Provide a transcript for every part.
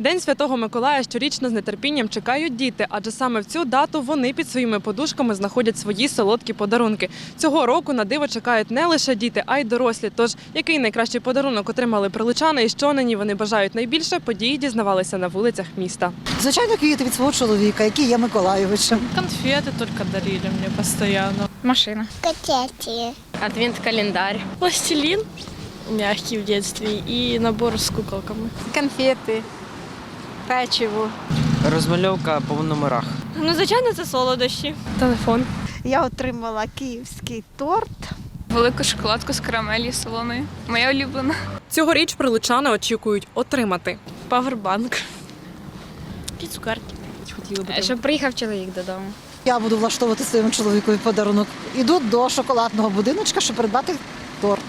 День Святого Миколая щорічно з нетерпінням чекають діти, адже саме в цю дату вони під своїми подушками знаходять свої солодкі подарунки. Цього року на диво чекають не лише діти, а й дорослі. Тож який найкращий подарунок отримали прилучани і що нині вони бажають найбільше, події дізнавалися на вулицях міста. Звичайно, квіти від свого чоловіка, який є Миколайовичем. Конфеты только дарили мне постоянно. Машина. Котяти. Адвент-календарь. Пластилин мягкий в детстве и набор с куколками. Конфети. Печиво. Розмальовка по номерах. Ну, звичайно, це солодощі. Телефон. Я отримала київський торт. Велику шоколадку з карамелі солоною. Моя улюблена. Цьогоріч прилучани очікують отримати. Павербанк. І цукерки. Хотіли би Щоб приїхав чоловік додому. Я буду влаштовувати своєму чоловікові подарунок. Іду до шоколадного будиночка, щоб придбати торт.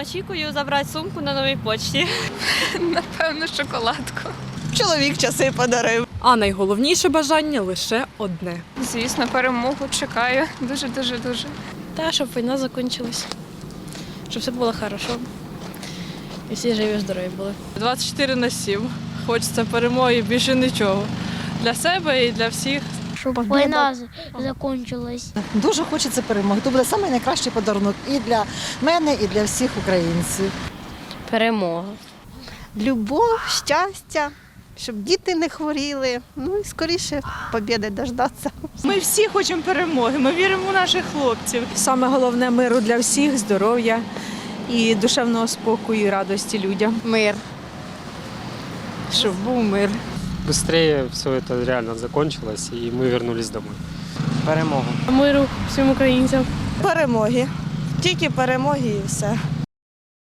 очікую забрати сумку на новій почті. Напевно, шоколадку. Чоловік часи подарив. А найголовніше бажання лише одне. Звісно, перемогу чекаю. Дуже, дуже, дуже. Та, щоб війна закінчилась. Щоб все було хорошо. І всі живі, здорові були. 24 на 7. Хочеться перемоги, більше нічого. Для себе і для всіх. Щоб війна закінчилась. Дуже хочеться перемоги. То буде найкращий подарунок і для мене, і для всіх українців. Перемога. Любов, щастя, щоб діти не хворіли. Ну і скоріше побіди дождатися. Ми всі хочемо перемоги. Ми віримо в наших хлопців. Саме головне миру для всіх, здоров'я і душевного спокою, і радості людям. Мир. Щоб був мир. Быстрее все это реально закончилось, и мы вернулись домой. Перемогу. Миру всім українцям. Перемоги. Тільки перемоги і все.